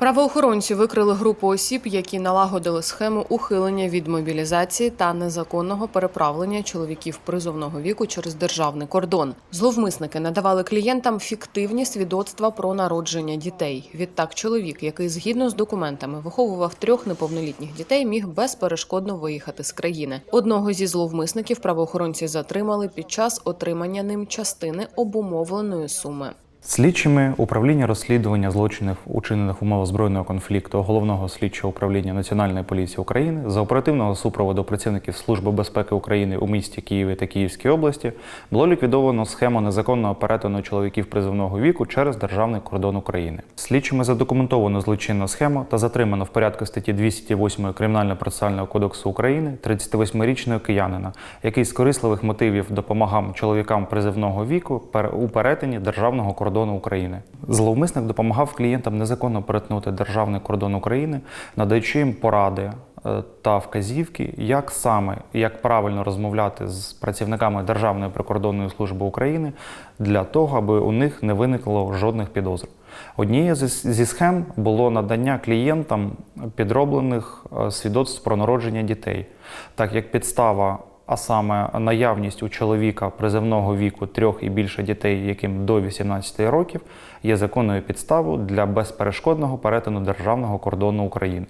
Правоохоронці викрили групу осіб, які налагодили схему ухилення від мобілізації та незаконного переправлення чоловіків призовного віку через державний кордон. Зловмисники надавали клієнтам фіктивні свідоцтва про народження дітей. Відтак, чоловік, який згідно з документами виховував трьох неповнолітніх дітей, міг безперешкодно виїхати з країни. Одного зі зловмисників правоохоронці затримали під час отримання ним частини обумовленої суми. Слідчими управління розслідування злочинів, учинених в умовах збройного конфлікту головного слідчого управління Національної поліції України за оперативного супроводу працівників Служби безпеки України у місті Києві та Київській області було ліквідовано схему незаконного перетину чоловіків призовного віку через державний кордон України. Слідчими задокументовано злочинну схему та затримано в порядку статті 208 Кримінально-процесуального кодексу України 38-річного киянина, який з корисливих мотивів допомагав чоловікам призовного віку у перетині державного кордону України. Зловмисник допомагав клієнтам незаконно перетнути державний кордон України, надаючи їм поради е, та вказівки, як саме як правильно розмовляти з працівниками Державної прикордонної служби України для того, аби у них не виникло жодних підозр. Однією зі- зі схем було надання клієнтам підроблених е, свідоцтв про народження дітей, так як підстава а саме наявність у чоловіка приземного віку трьох і більше дітей, яким до 18 років, є законною підставою для безперешкодного перетину державного кордону України.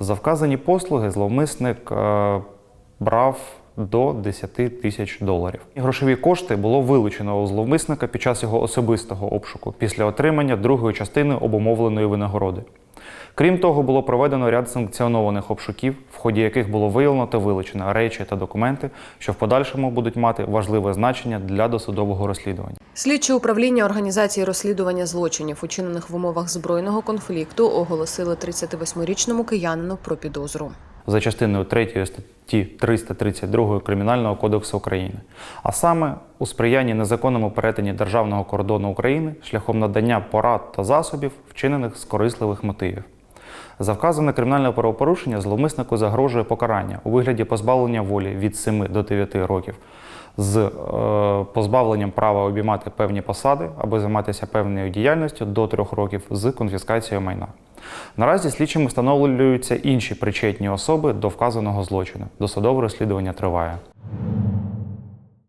За вказані послуги зловмисник е, брав до 10 тисяч доларів. Грошові кошти було вилучено у зловмисника під час його особистого обшуку після отримання другої частини обумовленої винагороди. Крім того, було проведено ряд санкціонованих обшуків, в ході яких було виявлено та вилучено речі та документи, що в подальшому будуть мати важливе значення для досудового розслідування. Слідчі управління організації розслідування злочинів, учинених в умовах збройного конфлікту, оголосили 38-річному киянину про підозру. За частиною 3 статті 332 Кримінального кодексу України, а саме у сприянні незаконному перетині державного кордону України шляхом надання порад та засобів, вчинених з корисливих мотивів. За вказане кримінальне правопорушення зловмиснику загрожує покарання у вигляді позбавлення волі від 7 до 9 років з е, позбавленням права обіймати певні посади або займатися певною діяльністю до 3 років з конфіскацією майна. Наразі слідчими встановлюються інші причетні особи до вказаного злочину. Досудове розслідування триває.